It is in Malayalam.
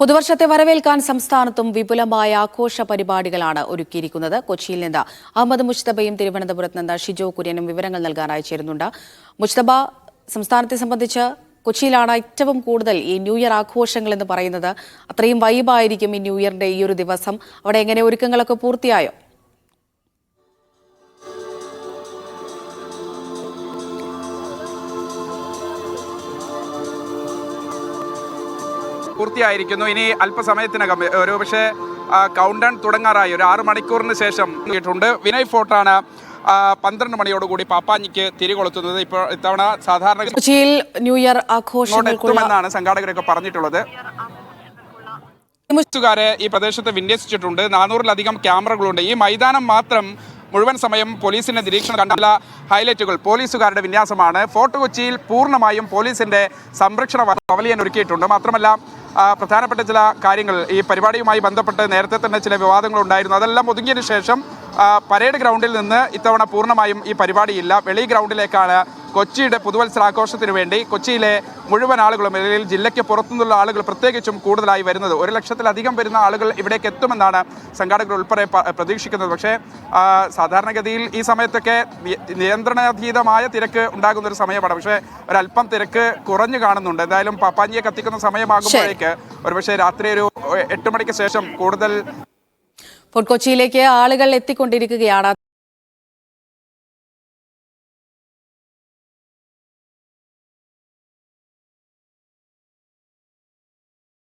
പുതുവർഷത്തെ വരവേൽക്കാൻ സംസ്ഥാനത്തും വിപുലമായ ആഘോഷ പരിപാടികളാണ് ഒരുക്കിയിരിക്കുന്നത്. കൊച്ചിയിൽ നിന്ന് അഹമ്മദ് മുഷ്തബയും തിരുവനന്തപുരത്ത് നിന്ന് ഷിജോ കുര്യനും വിവരങ്ങൾ നൽകാനായി ചേരുന്നുണ്ട് മുഷ്തബ സംസ്ഥാനത്തെ സംബന്ധിച്ച് കൊച്ചിയിലാണ് ഏറ്റവും കൂടുതൽ ഈ ന്യൂ ഇയർ ആഘോഷങ്ങൾ എന്ന് പറയുന്നത്. അത്രയും വൈബായിരിക്കും ഈ ന്യൂ ഇയറിന്റെ ഈ ഒരു ദിവസം. അവിടെ എങ്ങനെ ഒരുക്കങ്ങളൊക്കെ പൂർത്തിയായോ? പൂർത്തിയായിരിക്കുന്നു. ഇനി അല്പസമയത്തിനകം ഒരു പക്ഷേ കൗണ്ട് ഡൗൺ തുടങ്ങാറായി. ഒരു ആറ് മണിക്കൂറിന് ശേഷം കേട്ടിട്ടുണ്ട് വിനയ് ഫോർട്ടാണ് പന്ത്രണ്ട് മണിയോടുകൂടി പാപ്പാഞ്ഞിക്ക് തിരികൊളുത്തുന്നത്. ഇപ്പോൾ ഇത്തവണ സാധാരണ കൊച്ചിയിൽ ന്യൂ ഇയർ ആഘോഷമെന്നാണ് സംഘാടകരൊക്കെ പറഞ്ഞിട്ടുള്ളത്. പോലീസുകാരെ ഈ പ്രദേശത്ത് വിന്യസിച്ചിട്ടുണ്ട്. നാനൂറിലധികം ക്യാമറകളുണ്ട്. ഈ മൈതാനം മാത്രം മുഴുവൻ സമയം പോലീസിന്റെ നിരീക്ഷണം കണ്ടുള്ള ഹൈലൈറ്റുകൾ. പോലീസുകാരുടെ വിന്യാസമാണ്. ഫോർട്ട് കൊച്ചിയിൽ പൂർണമായും പോലീസിന്റെ സംരക്ഷണ പവലിയൻ ഒരുക്കിയിട്ടുണ്ട്. മാത്രമല്ല പ്രധാനപ്പെട്ട ചില കാര്യങ്ങൾ ഈ പരിപാടിയുമായി ബന്ധപ്പെട്ട് നേരത്തെ തന്നെ ചില വിവാദങ്ങൾ ഉണ്ടായിരുന്നു അതെല്ലാം ഒതുങ്ങിയതിനു ശേഷം പരേഡ് ഗ്രൗണ്ടിൽ നിന്ന് ഇത്തവണ പൂർണമായും ഈ പരിപാടിയില്ല. വെളി ഗ്രൗണ്ടിലേക്കാണ് കൊച്ചിയുടെ പുതുവത്സരാഘോഷത്തിന് വേണ്ടി കൊച്ചിയിലെ മുഴുവൻ ആളുകളും അല്ലെങ്കിൽ ജില്ലയ്ക്ക് പുറത്തുനിന്നുള്ള ആളുകൾ പ്രത്യേകിച്ചും കൂടുതലായി വരുന്നത്. ഒരു ലക്ഷത്തിലധികം വരുന്ന ആളുകൾ ഇവിടേക്ക് എത്തുമെന്നാണ് സംഘാടകർ ഉൾപ്പെടെ പ്രതീക്ഷിക്കുന്നത്. പക്ഷേ സാധാരണഗതിയിൽ ഈ സമയത്തൊക്കെ നിയന്ത്രണാതീതമായ തിരക്ക് ഉണ്ടാകുന്ന ഒരു സമയമാണ്. പക്ഷേ ഒരല്പം തിരക്ക് കുറഞ്ഞു കാണുന്നുണ്ട്. എന്തായാലും പാപ്പാഞ്ചിയെ കത്തിക്കുന്ന സമയമാകുമ്പോഴേക്ക് ഒരുപക്ഷെ രാത്രി ഒരു എട്ട് മണിക്ക് ശേഷം കൂടുതൽ ഫോർട്ട് കൊച്ചിയിലേക്ക് ആളുകൾ എത്തിക്കൊണ്ടിരിക്കുകയാണ്.